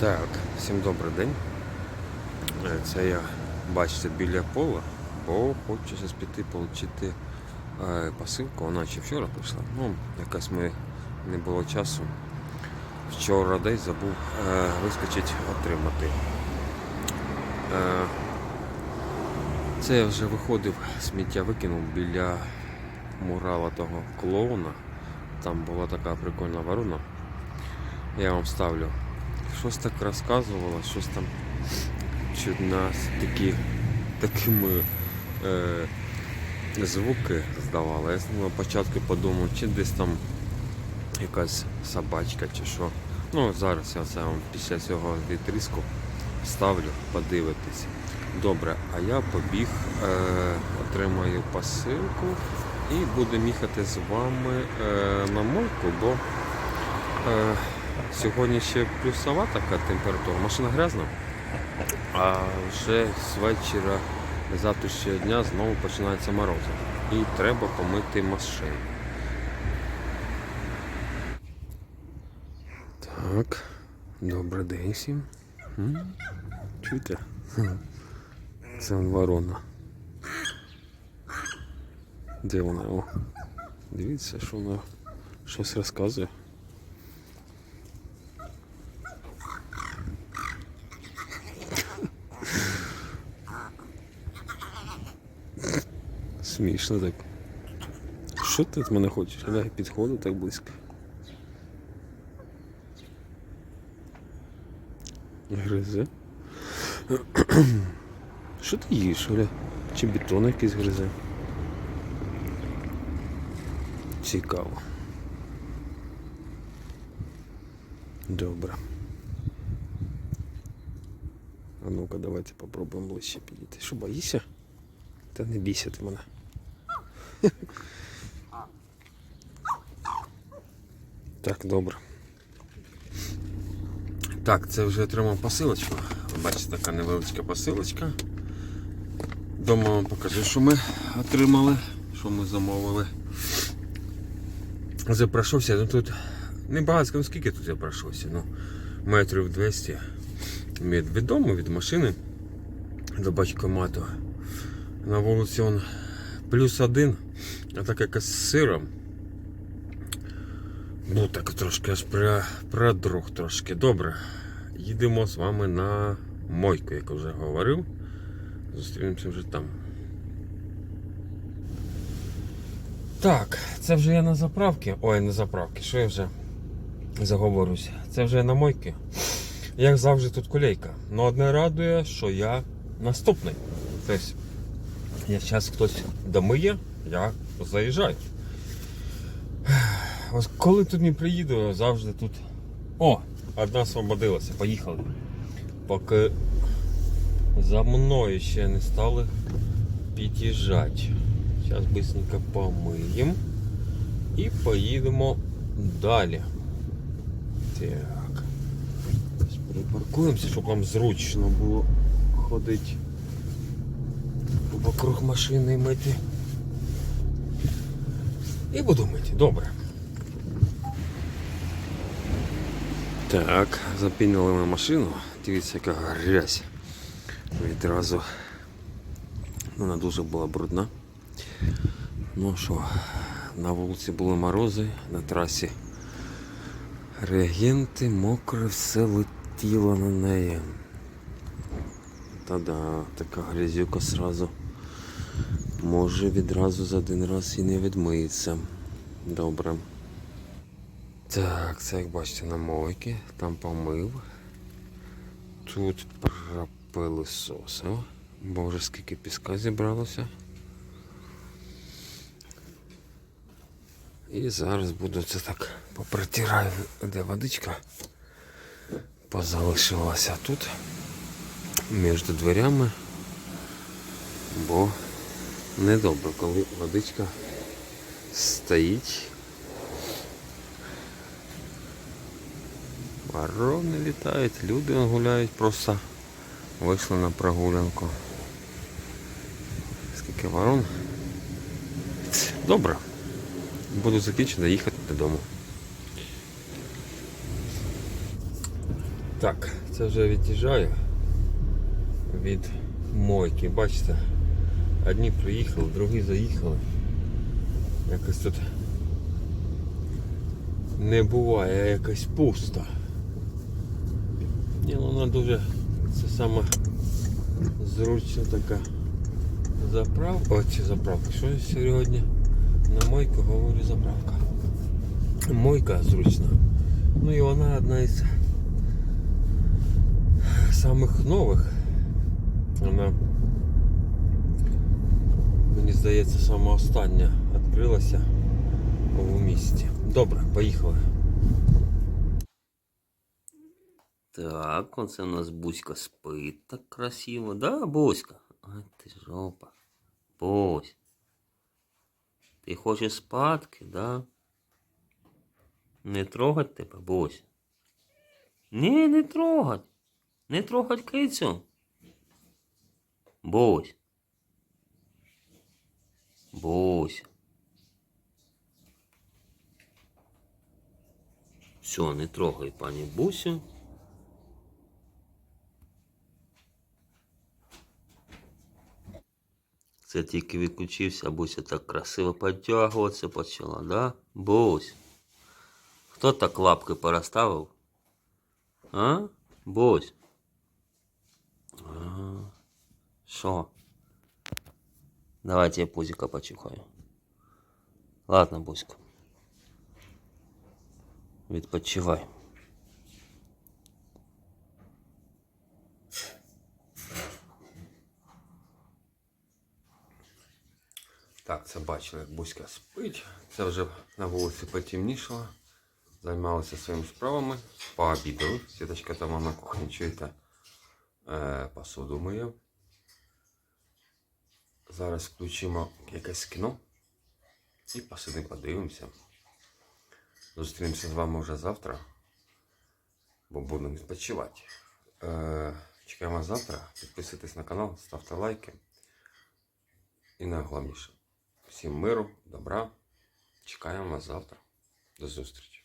Так, всім добрий день. Е, Це я, бачите, біля пола, бо хочу зараз піти отримати е, посилку. Вона ще вчора прийшла. Ну, якось ми не було часу. Вчора десь забув е, вискочити отримати. Це я вже виходив, сміття викинув біля мурала того клоуна. Там була така прикольна ворона. Я вам ставлю. Щось так розказувало, щось там чуть нас такі, такими е, звуки здавали. Я ну, на початку подумав, чи десь там якась собачка чи що. Ну, зараз я це вам після цього відрізку ставлю, подивитись. Добре, а я побіг, е, отримаю посилку і будемо їхати з вами е, на мойку, бо е, сьогодні ще плюсова така температура, машина грязна, а вже з вечора завтрашнього дня знову починаються морози. І треба помити машину. Так, добрий день всім. Чуєте? Це ворона. Де вона? О. Дивіться, що вона щось розказує. Смішно так. Що ти від мене хочеш? Я підходу так близько. Гризе. Що ти їш, Оля? Чи бетон якийсь гризе? Цікаво. Добре. А ну-ка, давайте попробуємо ближче підійти. Що боїшся? Та не бійся ти мене. Так, добре. Так, це вже отримав посилочку. Бачите, така невеличка посилочка. Дома вам покажу, що ми отримали, що ми замовили. Запрошовся, ну тут небагато, ну скільки тут я пройшовся? Ну, метрів 200 від, від дому, від машини до батькомату. На вулиці он плюс один, а так якось з сиром. Ну так трошки аж про, продрог трошки. Добре. Їдемо з вами на мойку, як вже говорив. Зустрінемося вже там. Так, це вже я на заправці. Ой, на заправці, що я вже заговорюся. Це вже я на мойці. Як завжди тут кулейка. Ну одне радує, що я наступний. Тобто, я зараз хтось домиє, я заїжджаю. Ось коли тут не приїду, завжди тут. О! Одна освободилася, поїхали. Поки за мною ще не стали під'їжджати. Зараз швидко помиємо і поїдемо далі. Так. Припаркуємося, щоб вам зручно було ходити вокруг машини мити. І буду мити. Добре. Так, запінили ми машину. Дивіться, яка грязь. Відразу вона дуже була брудна. Ну що, на вулиці були морози, на трасі реагенти, мокре, все летіло на неї. Та-да, така грязюка сразу може відразу за один раз і не відмиється. Добре. Так, це як бачите на мойки, там помив. Тут пропилисосив. Боже, скільки піска зібралося. І зараз буду це так попритираю, де водичка позалишилася тут між дверями, бо недобре, коли водичка стоїть. Ворони літають, люди гуляють, просто вийшли на прогулянку. Скільки ворон. Добре. Буду закінчено їхати додому. Так, це вже від'їжджаю від мойки. Бачите, одні приїхали, другі заїхали. Якось тут не буває якось пусто. Ні, ну вона дуже це саме зручна така заправка. О, чи заправка. Що сьогодні? На мойку говорю заправка. Мойка зручна. Ну і вона одна із самих нових. Вона, здається, сама остання відкрилася у місті. Добре, поїхали. Так, оце у нас Буська спить так красиво. Да, Буська? Ай ти жопа. Бусь. Ти хочеш спадки, да? Не трогать тебе, Бусь? Ні, не трогать. Не трогать кицю. Бусь. Бусь. Все, не трогай пані Бусю. Це тільки відключився, а Буся так красиво підтягуватися почала, да? Бусь. Хто так лапки переставив? А? Бусь. А, Що? Давайте я пузика почухаю. Ладно, Буська. Відпочивай. Так, це бачили, як Буська спить. Це вже на вулиці потемнішало. Займалися своїми справами. Пообідали. Сіточка там на кухні чуєте. Посуду миє. Зараз включимо якесь кіно. І посидимо, подивимося. Зустрінемося з вами вже завтра. Бо будемо відпочивати. Е, чекаємо завтра. Підписуйтесь на канал, ставте лайки. І найголовніше. Всім миру, добра. Чекаємо вас завтра. До зустрічі.